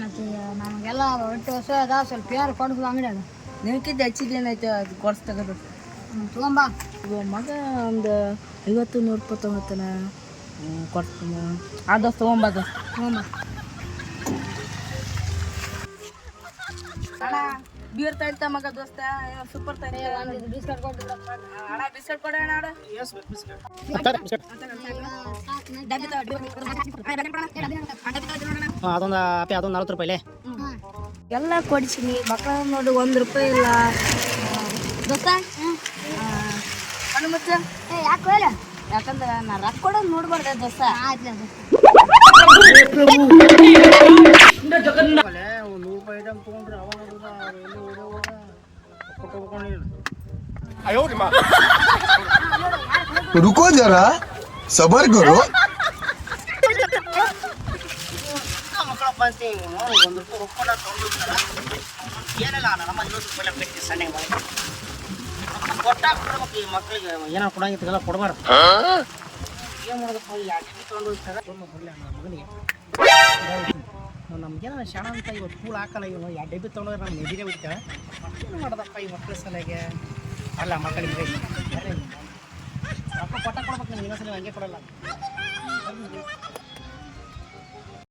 ಮತ್ತೆ ನಮಗೆಲ್ಲ ಒಟ್ಟು ಹೊಸ ಅದ ಸ್ವಲ್ಪ ಯಾರು ಕೊಡ್ಬೋದು ಅಂಗಡಿಯಾಗ ನಿಮ್ಕಿಂತ ಹೆಚ್ಚಿಗೆ ಏನೈತೆ ಅದು ಕೊಡ್ಸ್ ತೆಗೆದು? ತೊಗೊಂಬ ಮಗ ಒಂದು ಐವತ್ತು ನೂರು ರೂಪಾಯಿ ತೊಗೊತಾನ. ಕೊಡ್ತೀನಿ ಆ ದೋಸ್ತ ತೊಗೊಂಬ ಅಣ್ಣ ಬೀರ್ ತೈತ ಮಗ ದೋಸ್ತ. ಸೂಪರ್ ಒಂದು ಬಿಸ್ಕಟ್ ಕೊಟ್ಟು ಅಣ್ಣ ಬಿಸ್ಕೆಟ್ ಕೊಡ ಅಣ್ಣ ಅಣ್ಣ. ಡಬ್ಬಿ ತಗೋ, ಡಬ್ಬಿ ತಗೋ. ಅದೊಂದು ಅಪ್ಪಿ ಅದೊಂದು ನಲ್ವತ್ತು ರೂಪಾಯಿಲೆ ಎಲ್ಲ ಕೊಡಿಸಿನಿ ಮಕ್ಕಳ ನೋಡಿ ಒಂದು ರೂಪಾಯಿ ಇಲ್ಲ. ದೋಸ್ತ? ಕಣ್ಣು ಮುಚ್ಚ. ಏ ಯಾಕೆ ಹೇಳ? ಯಾಕಂದ್ರೆ ನಾ ರೊಕ್ಕ ಕೊಡೋದು ನೋಡ್ಬಾರ್ದೆ ದೋಸ್ತ. ಆಯ್ತು ಒಂದು ನೂರು ರೂಪಾಯಿ ಐಟಮ್ ತೊಗೊಂಡ್ರೆ ಅವ ನೋಡಿದ ಎಲ್ಲಿ ಓಡೋಗ ಕೊಟ್ಟು ಪಂಚಾಯತಿ ಒಂದು ರೂಪಾಯಿ ಒಪ್ಪಂಡ ತೊಗೊಂಡಿರ್ತಾರ ಏನಿಲ್ಲ ನಮ್ಮ ಇವತ್ತು ಬೆಲೆ ಬಿಟ್ಟು ಸಣ್ಣ ಮನೆ ಕೊಟ್ಟಾಗ ಕೊಡ್ಬೇಕು ಈ ಮಕ್ಕಳಿಗೆ ಏನೋ ಕೊಡಂಗಿತ್ತಲ್ಲ ಕೊಡಬಾರ್ದು ಏನು ಮಾಡೋದಪ್ಪ ಯಾಕೆ ತೊಗೊಂಡಿರ್ತಾರ ತುಂಬ ಬರಲಿ ನನ್ನ ಮಗನಿಗೆ ನಮ್ಗೇನ ಶಾಣ ಅಂತ ಇವತ್ತು ಕೂಳು ಹಾಕಲ್ಲ ಇವನು ಯಾವ ಡಬ್ಬಿ ತೊಗೊಂಡ್ರೆ ನಮ್ಮ ಎದಿರೇ ಬಿಡ್ತೇವೆ ಏನು ಮಾಡೋದಪ್ಪ ಈ ಮಕ್ಳ ಸಲಗೆ ಅಲ್ಲ ಮಕ್ಕಳಿಗೆ ರೊಕ್ಕ ಕೊಟ್ಟ ಕೊಡ್ಬೇಕು ನಂಗೆ ಇನ್ನೊಂದ್ಸಲ ಹಂಗೆ ಕೊಡಲ್ಲ